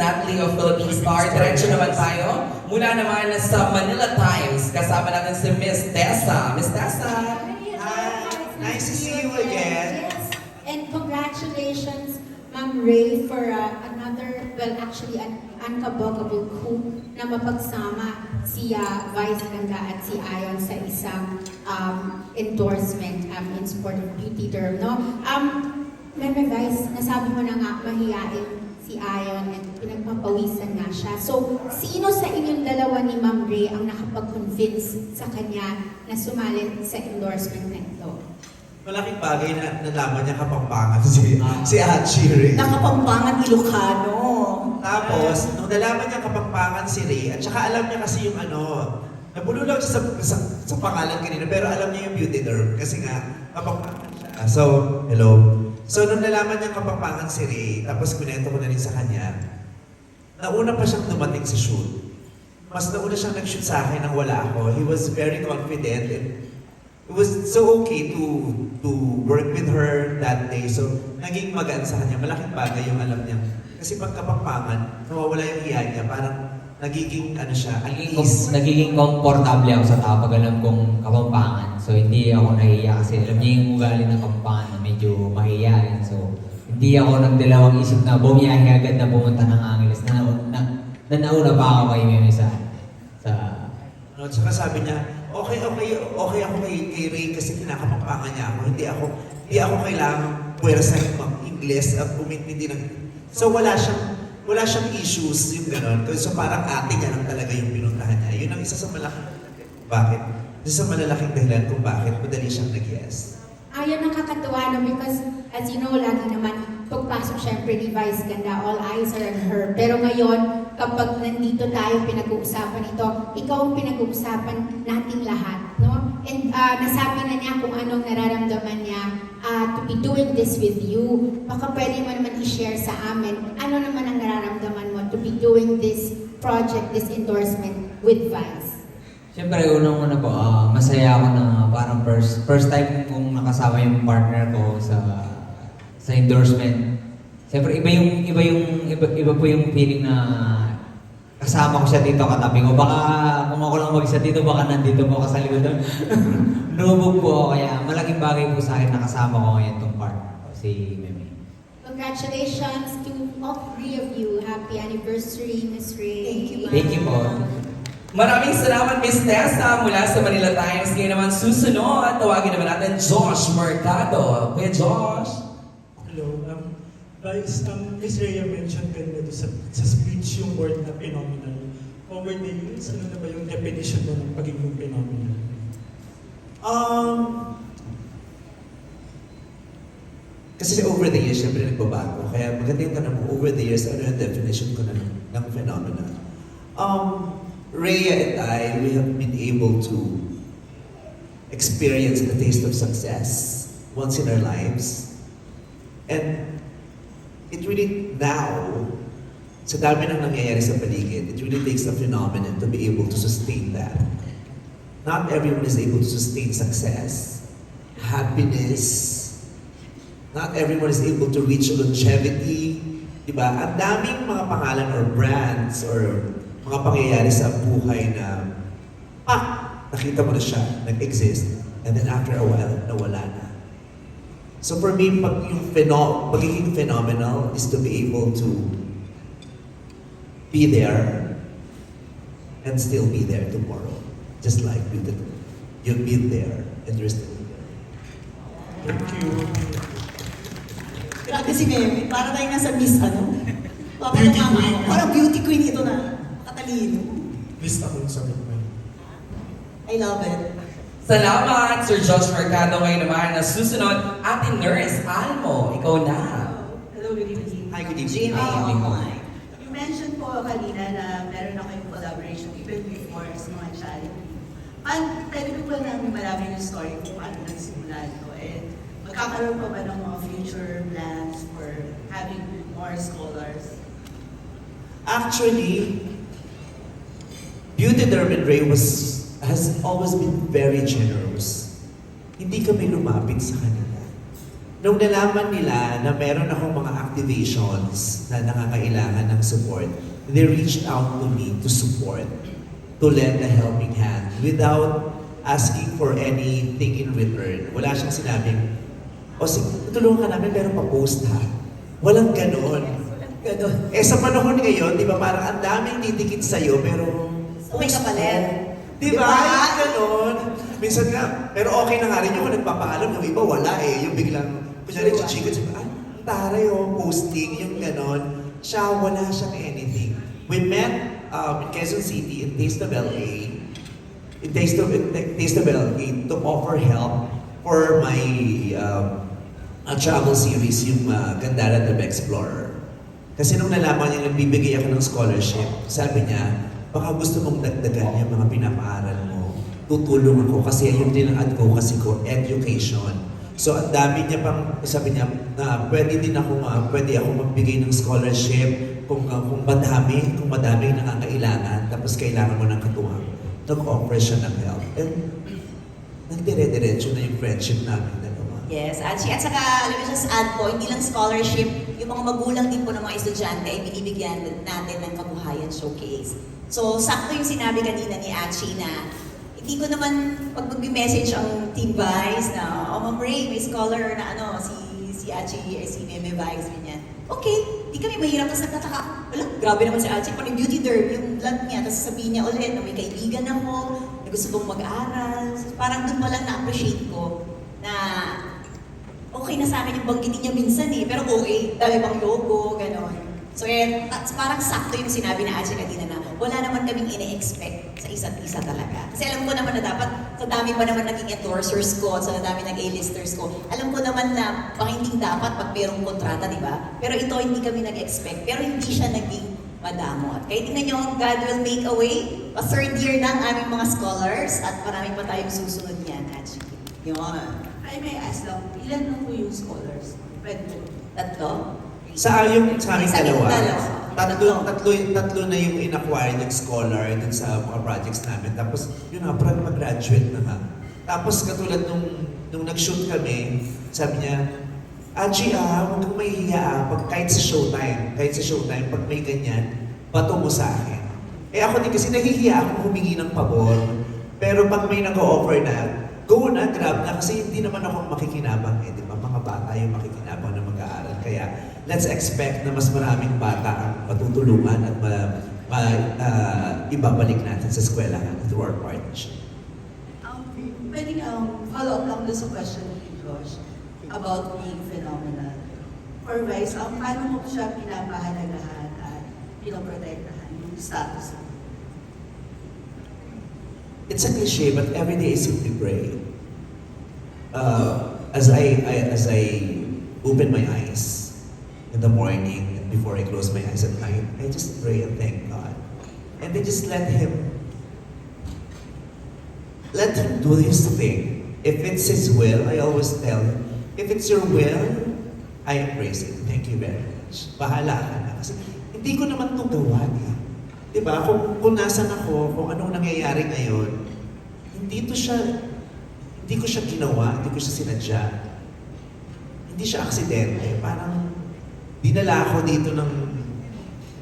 Natalie of Philippine Star. Diretso naman tayo. Mula naman sa Manila Times, kasama natin si Miss Tessa. Miss Tessa. Hi, nice to see you again. Yes. And congratulations, Ma'am Ray, for uh, another, well, actually, an unkaboggable coup na mapagsama si uh, Vice Ganda at si Ayon sa isang um, endorsement um, in support of beauty derm. No? Um, Meme Vice, nasabi mo na nga mahihain si Ayon at pinagpapawisan nga siya. So, sino sa inyong dalawa ni Ma'am Ray ang nakapag-convince sa kanya na sumali sa endorsement na ito? Malaking bagay na nalaman niya kapampangan si, si Hachi Ray. Nakapampangan Ilocano. Tapos, nung nalaman niya kapampangan si Ray, at saka alam niya kasi yung ano, nabululaw siya sa, sa, sa pangalan kanina, pero alam niya yung beauty derm kasi nga, kapampangan siya. So, hello. So, nung nalaman niya kapampangan si Ray, tapos kunento ko na rin sa kanya, nauna pa siyang dumating sa shoot. Mas nauna siyang nag-shoot sa akin nang wala ako. He was very confident and it was so okay to to work with her that day. So, naging magaan sa kanya. Malaking bagay yung alam niya. Kasi pagkapampangan, nawawala yung hiya niya. Parang nagiging ano siya, at ease. nagiging komportable ako sa tao pag alam kong kapampangan. So, hindi ako nahiya kasi alam niya yung ugali ng kapampangan medyo mahihayin. So, hindi ako nagdalawang isip na bumiyahe agad na pumunta ng Angeles na, na, na nauna pa ako kay Meme sa, sa No, at saka sabi niya, okay, okay, okay ako kay, kay Ray kasi kinakapampangan niya ako. Hindi ako, hindi ako kailangan puwersa mag-Ingles at umintindi ng... So wala siyang, wala siyang issues yung gano'n. So parang ate niya lang talaga yung pinuntahan niya. Yun ang isa sa malaking, bakit? Isa sa malalaking dahilan kung bakit madali siyang nag-yes. Ayun, nakakatuwa no because as you know, lagi naman pagpasok syempre ni Vice Ganda, all eyes are on her. Pero ngayon, kapag nandito tayo pinag-uusapan ito, ikaw ang pinag-uusapan nating lahat. No? And ah, nasabi na niya kung anong nararamdaman niya ah, to be doing this with you. Baka pwede mo naman i-share sa amin, ano naman ang nararamdaman mo to be doing this project, this endorsement with Vice? Siyempre, unang-una po, ah, masaya ako na parang first, first time kong nakasama yung partner ko sa sa endorsement. Siyempre, iba yung iba yung iba, iba po yung feeling na kasama ko siya dito katabi ko. Baka kung ako lang mag-isa dito, baka nandito po ako sa likod doon. Lumubog po ako, kaya malaking bagay po sa akin na kasama ko ngayon itong partner ko, si Meme. Congratulations to all three of you. Happy anniversary, Miss Ray. Thank you, ma'am. Thank you po. Maraming salamat, Miss Tessa, mula sa Manila Times. Ngayon naman susunod, tawagin naman natin Josh Mercado. Kuya Josh. Hello. Um, Vice, um, Ms. Rhea mentioned kanina doon sa, sa speech yung word na phenomenal. Over the years, ano na ba yung definition mo ng pagiging phenomenal? Um, kasi over the years, syempre nagbabago. Kaya maganda yung tanong mo, over the years, ano yung definition ko na ng, ng phenomenon? Um, Rhea and I, we have been able to experience the taste of success once in our lives. And it really now, sa dami ng nangyayari sa paligid, it really takes a phenomenon to be able to sustain that. Not everyone is able to sustain success, happiness. Not everyone is able to reach longevity. Diba? Ang daming mga pangalan or brands or mga pangyayari sa buhay na ah, nakita mo na siya, nag-exist, and then after a while, nawala na. So for me, pag yung pheno pagiging phenomenal is to be able to be there and still be there tomorrow. Just like you did. You've been there and you're still there. Thank you. Grabe si Meme. Para tayo nasa Miss ano. Beauty queen. Parang beauty queen ito na. Katalino. List akong sagot mo. I love it. Salamat, Sir Josh Mercado. Ngayon naman na susunod, ating nurse, Almo. Ikaw na. Hello, good evening. Hi, good evening. Good evening po. you mentioned po kanina na meron na kayong collaboration even before sa mga challenge. And pwede ko ba namin malaman yung story kung paano nagsimula ito? And magkakaroon pa ba ng mga future plans for having more scholars? Actually, Beauty Derm and Ray was has always been very generous. Hindi kami lumapit sa kanila. nung nalaman nila na meron akong mga activations na nangangailangan ng support, they reached out to me to support, to lend a helping hand without asking for anything in return. Wala siyang sinabing, o sige, tutulungan ka namin pero pa-post ha. Walang ganon. Ganon. Eh sa panahon ngayon, di ba parang ang daming titikit sa'yo pero... May kapalit. Di ba? Yung ganon. Minsan nga, pero okay na nga rin yung kung nagpapaalam, yung iba wala eh. Yung biglang, kunyari, chichika, sabi, ah, ang taray oh, posting, yung ganon. Siya, wala siyang anything. We met um, in Quezon City, in Taste of LA, in Taste of, in Taste of LA, to offer help for my um, a travel series, yung uh, Gandara the Explorer. Kasi nung nalaman niya nagbibigay ako ng scholarship, sabi niya, baka gusto mong dagdagan yung mga pinapaaral mo. Tutulong ako kasi yun din ang advocacy ko, education. So ang dami niya pang, sabi niya, na pwede din ako, uh, pwede ako magbigay ng scholarship kung, uh, kung madami, kung madami yung nangangailangan, tapos kailangan mo ng katuwang. Nag-offer siya ng help. And nagdire-diretso na yung friendship namin dalawa. Yes, at, at saka, alam mo just add po, hindi lang scholarship, yung mga magulang din po ng mga estudyante ay binibigyan natin ng kabuhayan showcase. So, sakto yung sinabi kanina ni Achi na hindi ko naman pag mag-message ang Team Vice na, oh, Ma'am Ray, may scholar na ano, si, si Achi, eh, si Meme Vice, ganyan. Okay, di kami mahirap. Tapos nagtataka, wala, grabe naman si Achi. Parang beauty derm, yung vlog niya. Tapos sasabihin niya ulit na may kaibigan ako, na gusto kong mag-aral. Parang doon pa lang na-appreciate ko na okay na sa akin yung banggitin niya minsan eh, pero okay, dami pang logo, gano'n. So yan, at parang sakto yung sinabi na Achi kanina na wala naman kaming ine-expect sa isa't isa talaga. Kasi alam ko naman na dapat, sa dami pa naman naging endorsers ko, sa dami ng A-listers ko, alam ko naman na hindi dapat pag mayroong kontrata, di ba? Pero ito hindi kami nag-expect, pero hindi siya naging madamot. Kaya tingnan nyo, God will make a way. Pa third year na ang aming mga scholars at marami pa tayong susunod niyan, Achi. Yun. I may ask lang, ilan na po yung scholars? Pwede po. Tatlo? Sa yung sa aming Sa dalawa, dalawa. tatlo, tatlo, tatlo na yung in-acquire ng scholar dun sa mga projects namin. Tapos, yun nga, parang mag-graduate na nga. Tapos, katulad nung, nung nag-shoot kami, sabi niya, Aji ah, huwag kang mahihiya ah, pag kahit sa showtime, kahit sa showtime, pag may ganyan, bato mo sa akin. Eh ako din kasi nahihiya ako humingi ng pabor. Pero pag may nag-o-offer na, go na, grab na, kasi hindi naman ako makikinabang eh, di ba? Mga bata yung makikinabang na mag-aaral. Kaya, let's expect na mas maraming bata ang matutulungan at ma, ma, ah, ibabalik natin sa eskwelahan through our partnership. Um, pwede um, follow up lang doon sa question ni Josh about being phenomenal. For Vice, um, paano mo siya pinapahalagahan at pinoprotektahan yung status mo? It's a cliche, but every day I simply pray. Uh, as I, I as I open my eyes in the morning before I close my eyes at night, I just pray and thank God, and then just let Him let Him do His thing. If it's His will, I always tell Him, if it's Your will, I embrace it. Thank you very much. Bahala ka na. Kasi hindi ko naman ito gawa eh. Di ba? Kung, kung nasan ako, kung anong nangyayari ngayon, hindi to siya, hindi ko siya ginawa, hindi ko siya sinadya. Hindi siya aksidente. Parang dinala ako dito ng,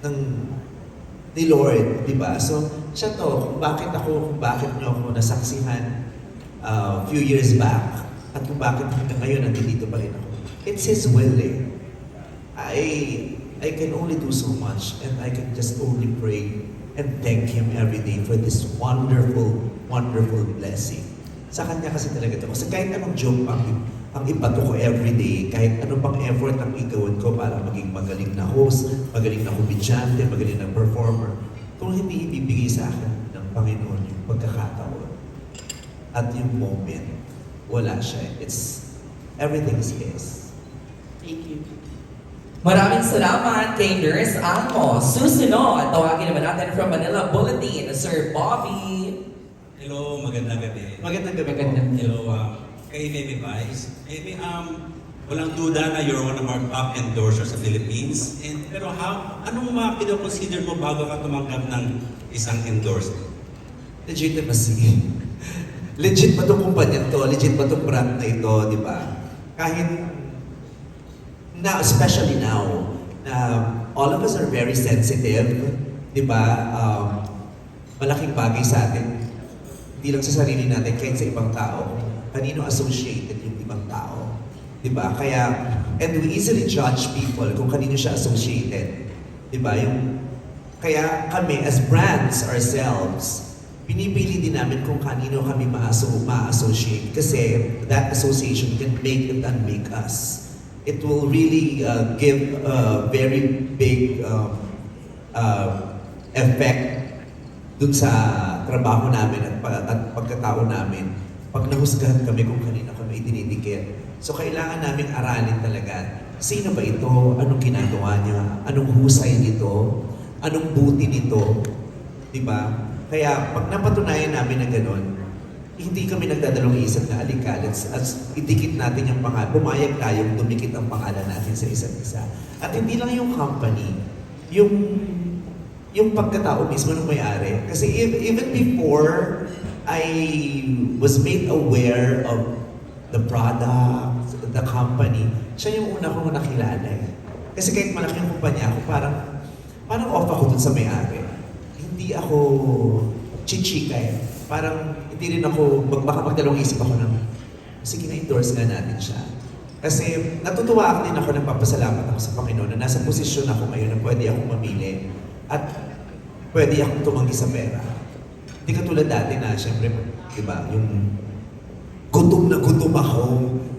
ng ni Lord, di ba? So, siya to, kung bakit ako, kung bakit niyo ako nasaksihan uh, few years back, at kung bakit hanggang ngayon nandito pa rin ako. It's His will eh. I, I can only do so much and I can just only pray and thank Him every day for this wonderful, wonderful blessing. Sa Kanya kasi talaga ito. Kasi kahit anong joke ang, ang ipato ko every day, kahit ano pang effort ang igawin ko para maging magaling na host, magaling na komedyante, magaling na performer, kung hindi ibibigay sa akin ng Panginoon yung pagkakataon at yung moment, wala siya. It's, everything is His. Thank you. Maraming salamat kay Nurse Almo. Susunod, tawagin naman natin from Manila Bulletin, Sir Bobby. Hello, magandang gabi. Magandang gabi. Magandang Hello, um, kay Baby Vice. Maybe, um, walang duda na you're one of our top endorsers sa Philippines. And, pero how, anong mga pinoconsider mo bago ka tumanggap ng isang endorsement? Legitimacy. Legit ba itong kumpanya to? Legit ba itong brand na ito, di ba? Kahit now, especially now, na all of us are very sensitive, di ba? Um, malaking bagay sa atin, hindi lang sa sarili natin, kahit sa ibang tao. Kanino associated yung ibang tao. Di ba? Kaya, and we easily judge people kung kanino siya associated. Di ba? Yung, kaya kami, as brands ourselves, pinipili din namin kung kanino kami ma-asso- ma-associate. Kasi that association can make and unmake us. It will really uh, give a very big um, uh, effect dun sa trabaho namin at, at pagkatao namin pag nahusgahan kami kung kanina kami itinidikit. So kailangan namin aralin talaga, sino ba ito? Anong ginagawa niya? Anong husay nito? Anong buti nito? Di ba? Kaya pag napatunayan namin na gano'n, hindi kami nagdadalawang isip na alikalit at idikit natin yung pangalan. Pumayag tayong dumikit ang pangalan natin sa isa't isa. At hindi lang yung company, yung yung pagkatao mismo ng may-ari. Kasi ev- even before I was made aware of the product, the company, siya yung una kong nakilala eh. Kasi kahit malaki yung kumpanya ako, parang, parang off ako dun sa may-ari. Hindi ako chichika eh. Parang hindi rin ako, mag, baka magdalawang isip ako ng, sige na-endorse nga natin siya. Kasi natutuwa ako din ako, nagpapasalamat ako sa Panginoon na nasa posisyon ako ngayon na pwede akong mamili at pwede akong tumanggi sa pera. Hindi katulad dati na, syempre, di ba, yung gutom na gutom ako,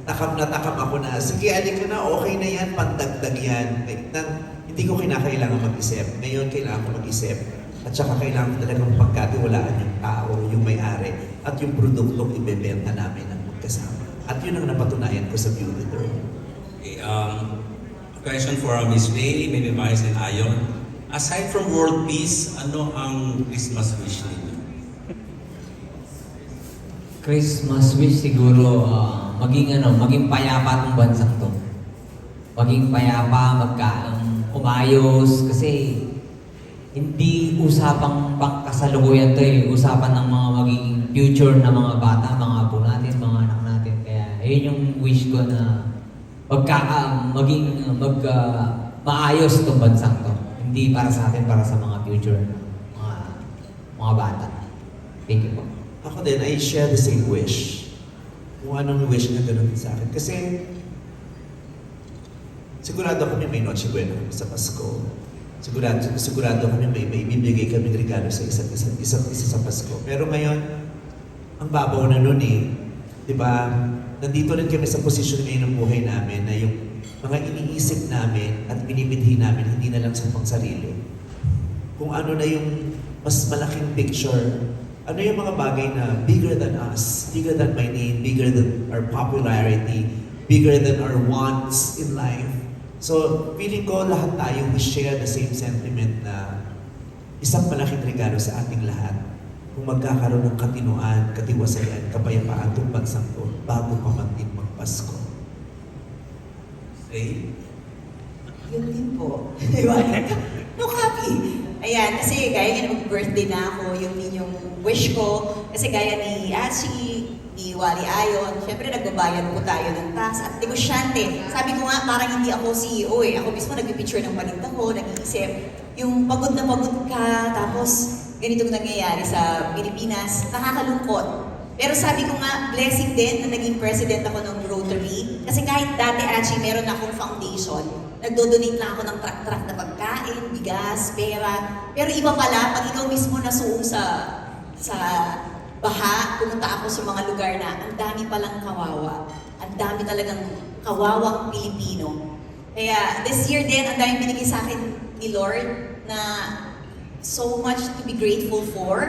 takam na takam ako na, sige, alin ka na, okay na yan, pandagdag yan. Like, na, hindi ko kinakailangan mag-isip. Ngayon, kailangan ko mag-isip. At saka kailangan talagang pagkatiwalaan yung tao, yung may-ari, at yung produktong ibebenta namin ng magkasama. At yun ang napatunayan ko sa Beauty. Okay, um, question for Miss Ray, maybe Vice and Ayon. Aside from world peace, ano ang Christmas wish ninyo? Christmas wish siguro ah, maging ano, maging payapa tong bansang to. Maging payapa, magka um, umayos kasi hindi usapang pangkasalukuyan to eh. Usapan ng mga magiging future na mga bata, mga apo natin, mga anak natin. Kaya yun yung wish ko na magka, um, maging uh, mag, ah, maayos itong bansang to. Hindi para sa atin, para sa mga future mga, mga bata. Thank you po. Ako din, I share the same wish. Kung anong wish na ganun sa akin. Kasi, sigurado kami may Noche Buena sa Pasko. Sigurado, sigurado kami may, may bibigay kami regalo sa isa't isa, isa't isa sa Pasko. Pero ngayon, ang babaw na nun eh. Di ba? Nandito rin kami sa posisyon ngayon ng buhay namin na yung mga iniisip namin at binibidhi namin hindi na lang sa pangsarili. Kung ano na yung mas malaking picture ano yung mga bagay na bigger than us, bigger than my name, bigger than our popularity, bigger than our wants in life. So, feeling ko lahat tayo we share the same sentiment na isang malaking regalo sa ating lahat kung magkakaroon ng katinuan, katiwasayan, kapayapaan itong bansang to bago pa man din magpasko. Ray? Yun din po. Di ba? no copy. Ayan, kasi gaya nga mag-birthday na ako, yun din yung wish ko. Kasi gaya ni Achi, ni Wally Ayon, syempre nagbabayad po tayo ng tax at negosyante. Sabi ko nga, parang hindi ako CEO eh. Ako mismo nagpipicture ng paninda ko, nag-iisip. Yung pagod na pagod ka, tapos ganitong nangyayari sa Pilipinas, nakakalungkot. Pero sabi ko nga, blessing din na naging president ako ng Rotary. Kasi kahit dati, Achi, meron akong foundation. Nagdo-donate lang ako ng truck-truck na pagkain, bigas, pera. Pero iba pala, pag ikaw mismo nasuong sa, sa baha, pumunta ako sa mga lugar na ang dami palang kawawa. Ang dami talagang kawawang Pilipino. Kaya this year din, ang dami binigay sa akin ni Lord na so much to be grateful for.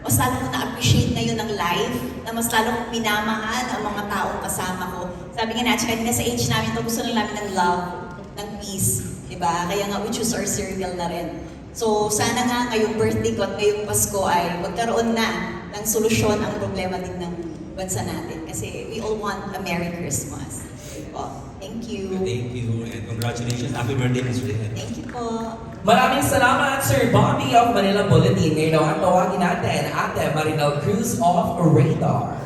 Mas lalo ko na-appreciate ngayon ng life, na mas lalo kong minamahal ang mga taong kasama ko. Sabi nga natin, kanina sa age namin to, gusto lang namin ng love, ng peace. Diba? Kaya nga, we choose our circle na rin. So, sana nga ngayong birthday ko at ngayong Pasko ay magkaroon na ng solusyon ang problema din ng bansa natin. Kasi we all want a Merry Christmas. Po. Thank you. Thank you and congratulations. Happy birthday, Ray. Thank you po. Maraming salamat, Sir Bobby of Manila Bulletin. Ngayon naman tawagin natin Ate Marinel Cruz of Radar.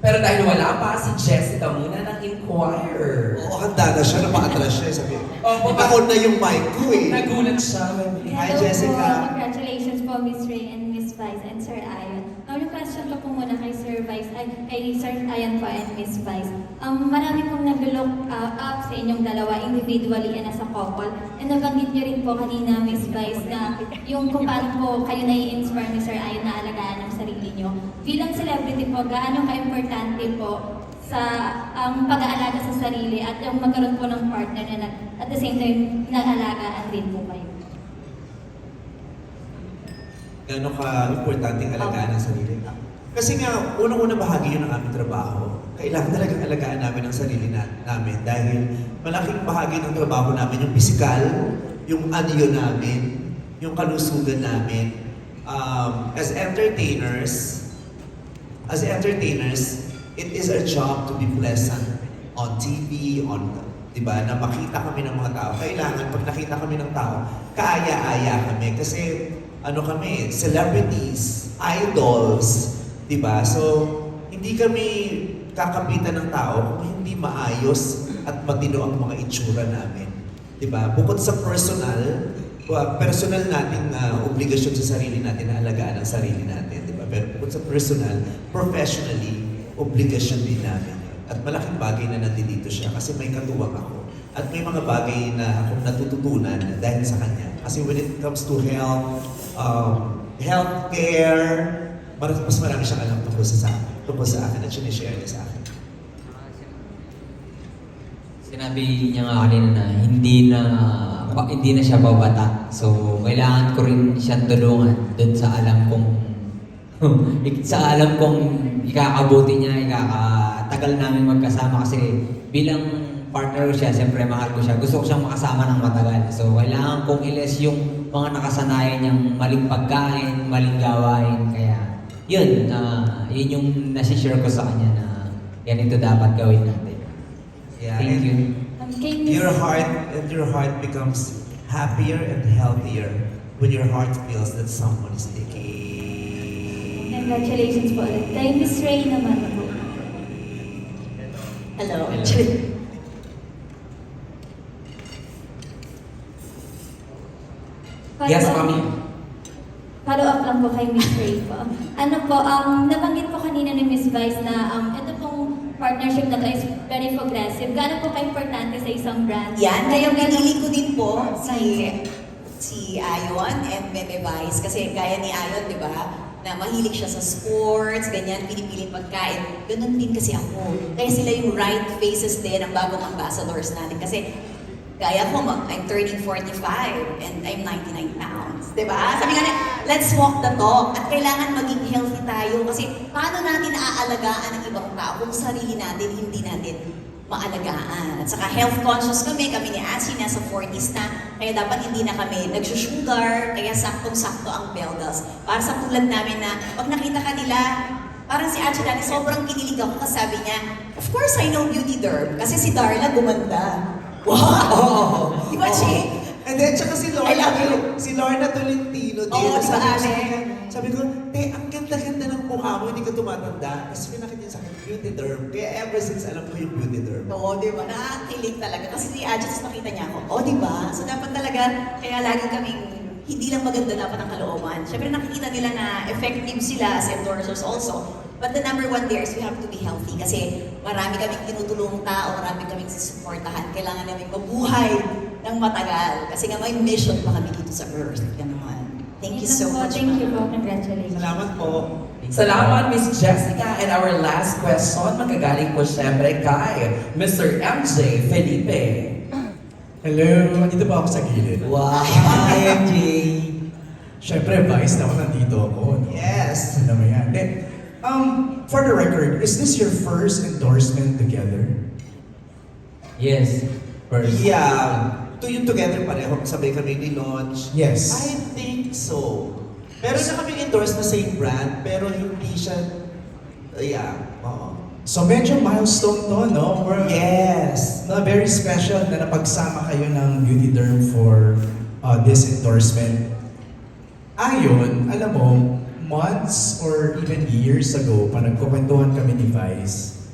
Pero dahil wala pa, si Jessica muna ng Inquirer. Oo, handa na siya, napa-atras siya. Sabi, Opo, Nakaon na yung mic ko eh. Nagulat siya. Hi, Hello Jessica. Po. Congratulations po, Miss Ray and Miss Vice and Sir Ayon. Um, yung question ko po muna kay Sir Vice, ay, kay Sir Ayon po and Miss Vice. Um, marami pong nag-look uh, up sa inyong dalawa individually and as a couple. And nabanggit niyo rin po kanina, Miss Vice, na yung kung paano po kayo nai-inspire ni Sir Ayon na alagaan ang sarili niyo. Bilang celebrity po, gaano ka-importante po sa ang pag-aalaga sa sarili at yung magkaroon po ng partner na at the same time nag-alagaan din po kayo. Gano'n ka-importante ang alagaan ng sarili. Kasi nga, unang-una bahagi yun ng aming trabaho. Kailangan talagang alagaan namin ang sarili na, namin dahil malaking bahagi ng trabaho namin yung physical, yung anyo namin, yung kalusugan namin. Um, as entertainers, as entertainers, it is our job to be pleasant on TV, on, di ba, na makita kami ng mga tao. Kailangan, pag nakita kami ng tao, kaaya-aya kami. Kasi, ano kami, celebrities, idols, di ba? So, hindi kami kakapitan ng tao kung hindi maayos at matino ang mga itsura namin. Di ba? Bukod sa personal, personal nating uh, obligasyon sa sarili natin na alagaan ang sarili natin, di ba? Pero bukod sa personal, professionally, obligasyon din namin. At malaking bagay na nandito siya kasi may katuwang ako. At may mga bagay na akong natututunan dahil sa kanya. Kasi when it comes to health, um, healthcare, mas, marami siyang alam tungkol sa, tungkol sa akin at sinishare niya sa akin. Sinabi niya nga kanina na hindi na pa- hindi na siya babata. So, kailangan ko rin siyang tulungan doon sa alam kong sa alam kong ikakabuti niya, ikakatagal namin magkasama kasi bilang partner ko siya, siyempre mahal ko siya. Gusto ko siyang makasama ng matagal. So, kailangan kong iles yung mga nakasanayan niyang maling pagkain, maling gawain. Kaya, yun, ah, yun yung nasishare ko sa kanya na ganito dapat gawin natin. Yeah, Thank you. Your heart and your heart becomes happier and healthier when your heart feels that someone is taking. Congratulations po ulit. Kay Miss Ray naman po. Hello. Follow Yes, up lang po kay Miss Ray po. Ano po, um, nabanggit po kanina ni Miss Vice na um, ito pong partnership na to is very progressive. Gaano po ka-importante sa isang brand? Yan, kaya pinili ko din po si Mindset. si Ayon and Meme Vice kasi gaya ni Ayon, di ba? Na mahilig siya sa sports, ganyan, pinipiling pagkain. Ganun din kasi ako. Kaya sila yung right faces din ng bagong ambassadors natin. Kasi gaya ko, ma- I'm turning 45 and I'm 99 pounds. Ba? Sabi nga let's walk the talk. At kailangan maging healthy tayo kasi paano natin naaalagaan ang ibang tao kung sarili natin, hindi natin maalagaan. At saka health conscious kami, kami ni Ashi nasa 40s na, kaya dapat hindi na kami nagsusugar, kaya saktong-sakto ang beldas. Para sa tulad namin na, pag nakita ka nila, parang si Ashi dati, sobrang kinilig ako kasi sabi niya, of course I know beauty derm, kasi si Darla gumanda. Wow! Di ba, Chi? And then, tsaka si I Lorna, love you. si Lorna Tolentino din. Oo, di ba, sabi, Ale? sabi ko, te, ang ganda-ganda ng mukha mo, hindi ka tumatanda. Kasi pinakita niya sa akin, beauty derm. Kaya ever since alam ko yung beauty derm. Oo, di ba? Nakakilig talaga. Kasi si tapos nakita niya ako, oh, di ba? So dapat talaga, kaya lagi kaming, hindi lang maganda dapat ang kalooban. Siyempre nakikita nila na effective sila as endorsers also. But the number one there is we have to be healthy kasi marami kaming tinutulong tao, marami kaming susuportahan. Kailangan namin mabuhay ng matagal. Kasi nga may mission pa kami dito sa Earth. Yan naman. Thank you so po. much. Thank you po. Congratulations. Salamat po. Salamat, Miss Jessica. And our last question, magagaling po syempre kay Mr. MJ Felipe. Hello, dito pa ako sa gilid. Wow, IMJ! Siyempre, Vice, ako nandito ako. No? Yes. Ano naman yan? Then, um, for the record, is this your first endorsement together? Yes, first. Yeah. To you together pareho, sabay kami ni launch. Yes. I think so. Meron na kami endorse na same brand, pero hindi siya, yeah, oo. So medyo milestone to, no? We're, Yes. na very special na napagsama kayo ng Beauty Derm for uh, this endorsement. Ayon, alam mo, months or even years ago, pa nagkukwentuhan kami ni Vice,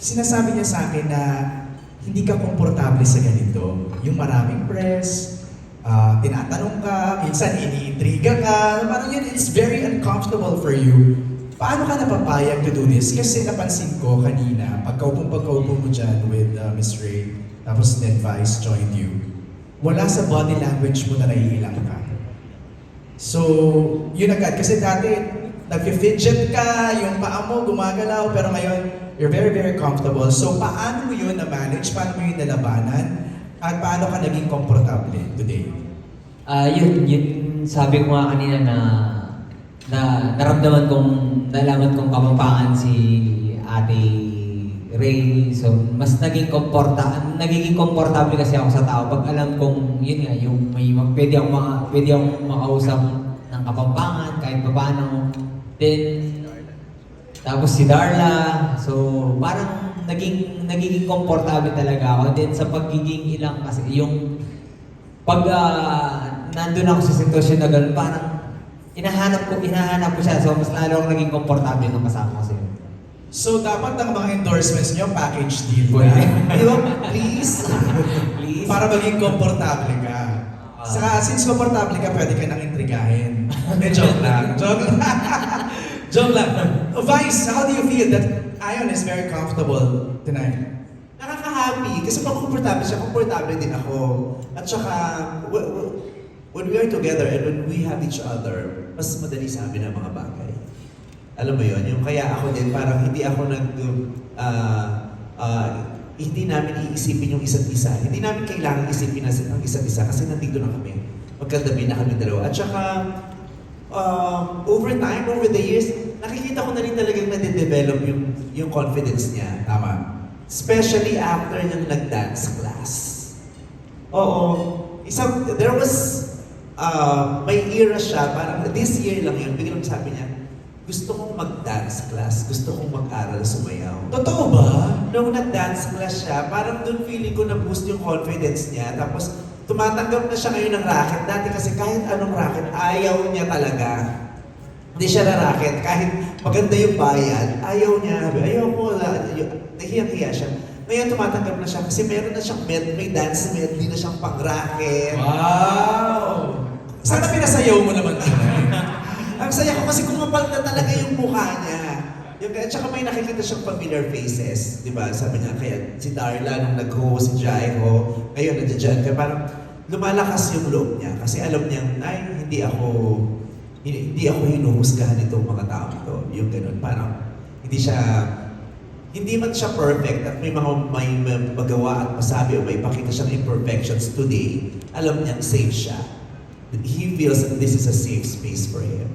sinasabi niya sa akin na hindi ka komportable sa ganito. Yung maraming press, ah, tinatanong ka, minsan iniintriga ka, parang yun, it's very uncomfortable for you. Paano ka napapayag to do this? Kasi napansin ko kanina, pagkaupong pagkaupo mo dyan with uh, Miss Ray, tapos then Vice joined you, wala sa body language mo na naiilang ka. So, yun agad. Kasi dati, nag-fidget ka, yung paa mo gumagalaw, pero ngayon, you're very, very comfortable. So, paano mo yun na-manage? Paano mo yun nalabanan? At paano ka naging komportable today? Ah, yun, yun sabi ko nga kanina na na naramdaman kong nalaman kong kapampangan si Ate Ray. So, mas naging komporta nagiging komportable kasi ako sa tao pag alam kong yun nga yung may pwede akong mga pwede akong makausap ng kapampangan kahit paano. Then tapos si Darla. So, parang naging nagiging komportable talaga ako. Then sa pagiging ilang kasi yung pag ah, nandun ako sa sitwasyon na gano'n, parang hinahanap ko, hinahanap ko siya. So, mas lalo akong naging komportable nung kasama ko siya. So, dapat ang mga endorsements niyo, package deal ba? Di ba? Please. Please? Para maging komportable ka. Saka, since komportable ka, pwede ka nang intrigahin. Hindi, joke lang. Joke lang. joke lang. Vice, how do you feel that Ion is very comfortable tonight? Nakaka-happy. Kasi pag komportable siya, komportable din ako. At saka, when we are together and when we have each other, mas madali sa amin ang mga bagay. Alam mo yon yung kaya ako din, parang hindi ako nag... ah, ah, hindi namin iisipin yung isa't isa. Hindi namin kailangan isipin na ang isa't isa kasi nandito na kami. Magkatabi na kami dalawa. At saka, um, over time, over the years, nakikita ko na rin talagang nade-develop yung, yung confidence niya. Tama. Especially after yung nag-dance class. Oo. Isang, there was, uh, may era siya, parang this year lang yun, biglang sabi niya, gusto kong mag-dance class, gusto kong mag-aral sumayaw. Totoo ba? Nung nag-dance class siya, parang doon feeling ko na-boost yung confidence niya. Tapos, tumatanggap na siya ngayon ng racket. Dati kasi kahit anong racket, ayaw niya talaga. Hindi siya na racket. Kahit maganda yung bayad, ayaw niya. Ayaw ko, nahiyang-hiya siya. Ngayon tumatanggap na siya kasi meron na siyang med, may dance medley na siyang pang-racket. Wow! Sana pinasayaw mo naman. Ang saya ko kasi kumapal na talaga yung mukha niya. Yung, at saka may nakikita siyang familiar faces. Di ba? Sabi niya, kaya si Darla nung nag-host, si Jaiho, ngayon nandiyan ka. Parang lumalakas yung loob niya. Kasi alam niya, ay, hindi ako, hindi, ako hinuhusgahan itong mga tao to. Yung ganun. Parang, hindi siya, hindi man siya perfect at may mga may magawa at masabi o may pakita siyang imperfections today, alam niyang safe siya. He feels that this is a safe space for him.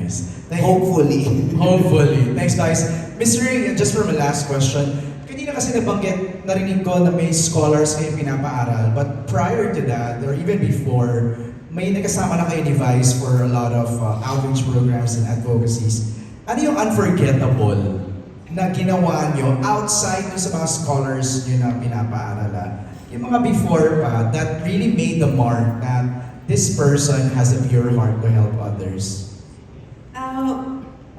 Nice. Thank you. Hopefully. Hopefully. Thanks, guys. Miss Ray, just for my last question. Kanina kasi nabanggit, narinig ko na may scholars kayo pinapaaral. But prior to that, or even before, may nakasama na kayo ni Vice for a lot of uh, outreach programs and advocacies. Ano yung unforgettable na ginawa nyo outside dun sa mga scholars nyo na pinapaaralan? Yung mga before pa, that really made the mark that this person has a pure heart to help others.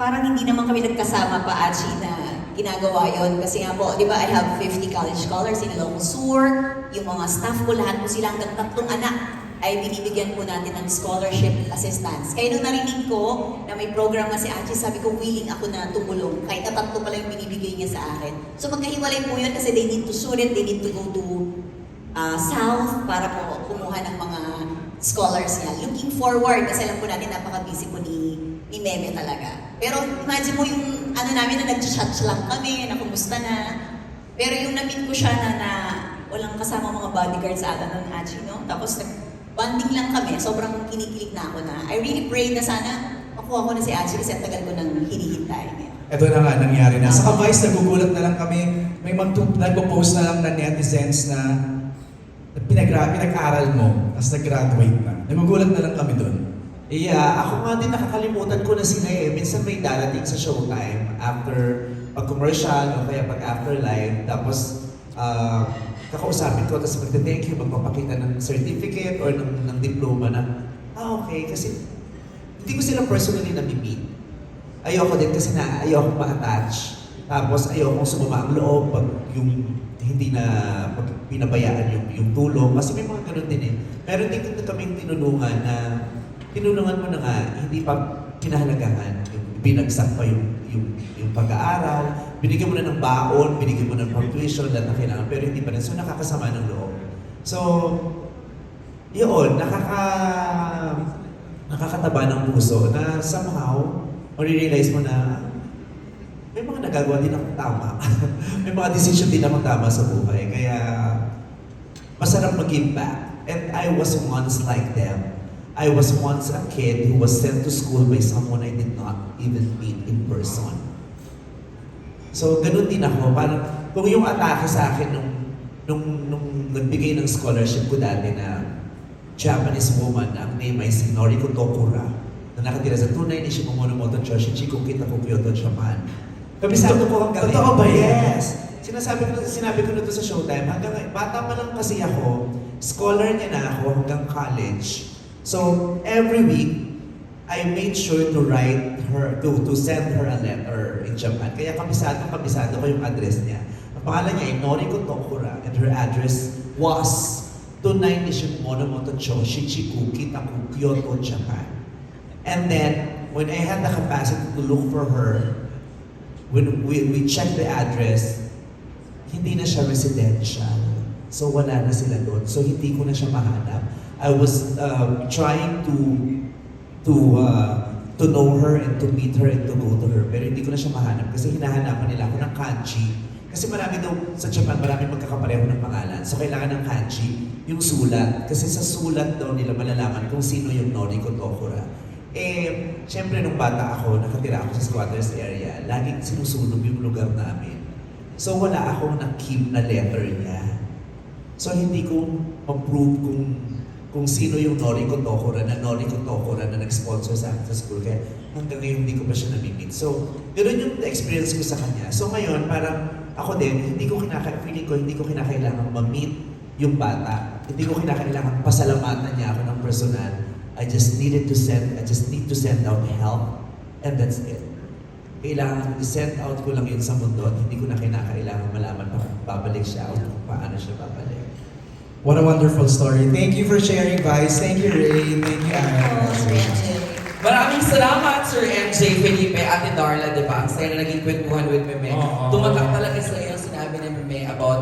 Parang hindi naman kami nagkasama pa, Achi, na ginagawa yon Kasi nga po, di ba, I have 50 college scholars in Ilocos Sur, yung mga staff ko, lahat po silang tatlong anak ay binibigyan po natin ng scholarship assistance. Kaya nung narinig ko na may program na si Achi, sabi ko, willing ako na tumulong. Kahit na tatlo pala yung binibigay niya sa akin. So magkahiwalay po yun kasi they need to it, they need to go to uh, South para po kumuha ng mga scholars niya. Looking forward, kasi alam po natin napaka-busy po ni, ni Meme talaga. Pero imagine mo yung ano namin na nag-chat lang kami, na kumusta na. Pero yung na-meet ko siya na, na walang kasama mga bodyguards sa ata ng Achi, no? Tapos nag-bonding lang kami, sobrang kinikilig na ako na I really pray na sana makuha ko na si Achi kasi ang tagal ko nang hinihintay niya. Ito na nga, nangyari na. Sa Vice, nagugulat na lang kami. May nagpo-post na lang na netizens na pinagra pinag-aral mo, tapos nag-graduate na. Nagugulat na lang kami doon. Yeah, ako nga din nakakalimutan ko na sila eh. Minsan may darating sa showtime after pag-commercial o kaya pag-after live. Tapos ah, kakausapin ko, tapos magte-thank you, magpapakita ng certificate or ng, ng diploma na, ah okay, kasi hindi ko sila personally na-meet. ayoko din kasi na ayoko ma-attach. Tapos ayoko sumama ang loob pag yung hindi na pag pinabayaan yung, yung tulong. Kasi may mga ganun din eh. Pero hindi ko kaming tinulungan na tinulungan mo na nga, hindi pa pinahalagahan. Binagsak pa yung, yung, yung pag-aaral, binigyan mo na ng baon, binigyan mo ng pang-tuition, lahat na kailangan, pero hindi pa rin. So nakakasama ng loob. So, yun, nakaka nakakataba ng puso na somehow, marirealize mo na may mga nagagawa din akong tama. may mga decision din akong tama sa buhay. Kaya, masarap mag-give. And I was once like them. I was once a kid who was sent to school by someone I did not even meet in person. So, ganun din ako. Parang, kung yung atake sa akin nung, nung, nung nagbigay ng scholarship ko dati na Japanese woman, ang name ay si Noriko Tokura, na nakatira sa Tunay ni Shimomonomoto Choshi Chico Kita ko Kyoto, Japan. Kabisado ko hanggang Totoo ba? Yes. Sinasabi ko, sinabi ko na to sa Showtime, hanggang bata pa lang kasi ako, scholar niya na ako hanggang college. So, every week, I made sure to write her, to, to send her a letter in Japan. Kaya kabisado, kabisado ko yung address niya. Ang pangalan niya ay Noriko Tokura and her address was Tunay Nishimonomoto Cho, Shichiku, Kitaku, Kyoto, Japan. And then, when I had the capacity to look for her, when we, we checked the address, hindi na siya residential. So wala na sila doon. So hindi ko na siya mahanap. I was um, trying to to uh, to know her and to meet her and to go to her. Pero hindi ko na siya mahanap kasi hinahanapan nila ako ng kanji. Kasi marami daw, sa Japan, marami magkakapareho ng pangalan. So kailangan ng kanji, yung sulat. Kasi sa sulat daw nila malalaman kung sino yung Noriko Tokura. Eh, syempre nung bata ako, nakatira ako sa squatters area, laging sinusunog yung lugar namin. So wala akong na-keep na letter niya. So hindi ko ma-prove kung kung sino yung Noriko Tokura na Noriko Tokura na nag-sponsor sa akin sa school. Kaya hanggang ngayon hindi ko pa siya namimit. So, ganoon yung experience ko sa kanya. So ngayon, parang ako din, hindi ko kinaka feeling ko, hindi ko kinakailangan ma-meet yung bata. Hindi ko kinakailangan pasalamatan niya ako ng personal. I just needed to send, I just need to send out help. And that's it. Kailangan i-send out ko lang yun sa mundo at hindi ko na kinakailangan malaman pa kung babalik siya o kung paano siya babalik. What a wonderful story. Thank you for sharing, Vice. Thank you, Ray. Thank you, Aaron. Maraming salamat, Sir MJ Felipe, Ate Darla, di ba? Ang saya na naging kwentuhan with Meme. Tumatak talaga sa iyo ang sinabi ni Meme about